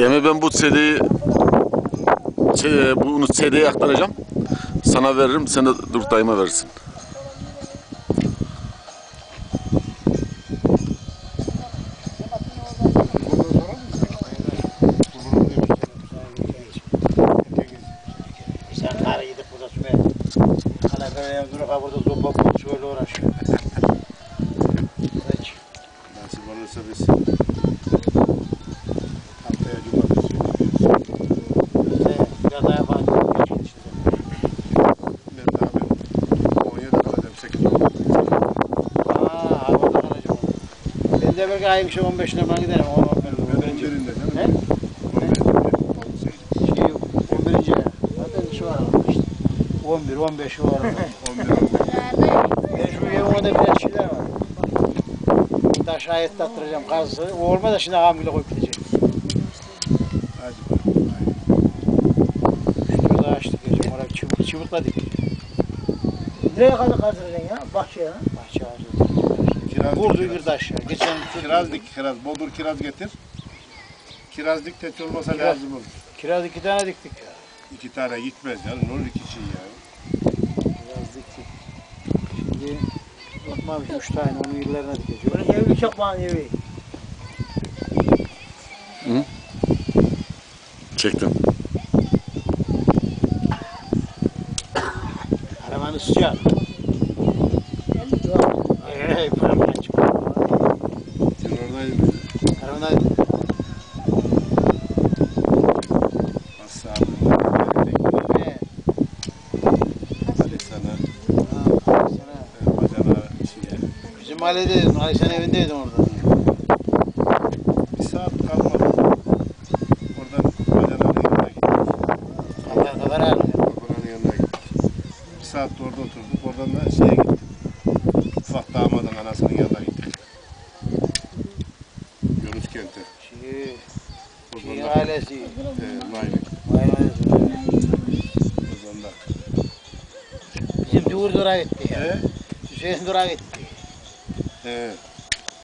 Emi ben bu CD'yi bunu CD'ye aktaracağım. Sana veririm, sen de dur dayıma verirsin. Sen karı gidip de belki ayın şey 15'ine falan giderim. 10 Ben 11. 11'inde He? canım. 11'inde. Şey, 11. Zaten şu var işte. 11, 15 var. 11 Ben şu evimde biraz şeyler var. Taş ayet attıracağım kazısı. O olmadı şimdi hamile koyup gidecek. Hadi bakalım. Şurada açtık geçen oraya çubuk, çubukla diktik. Nereye kadar kazdıracaksın ya? Bahçeye ha? Bahçe ağacı. Kiraz Vurdu dik, girdi aşağı. Geçen Kiraz dik kiraz. Bodur kiraz getir. Kiraz dik teç olmasa Kiraz. lazım olur. kiraz iki tane diktik ya. İki tane gitmez canım. Ne olur iki şey ya. Kiraz diktik. Şimdi bakmamış üç tane onun yerlerine dikeceğim. Böyle evi çok var evi. Çektim. Arabanın sıcak. Hey, paravan çıktı. Sen oradaydın. Arabanın Az sağlığın. ne? Hadi sana. Ha, sana. e, Bacana şeye. Bizim mahalledeydin, Ayşe'nin evindeydin orada. Bir saat kalmadı. Oradan bacananın yanına gittik. Kadar kadar ağrıyor. Babanın yanına gittik. Bir saat de orada oturduk. Oradan da şeye gittik. Ufak damadın anasının yanına gittik. Yunus kenti. Şey, şey ailesi. e, Nail'in. Bizim Dur Dura gitti ya. E? Hüseyin Dura gitti. 嗯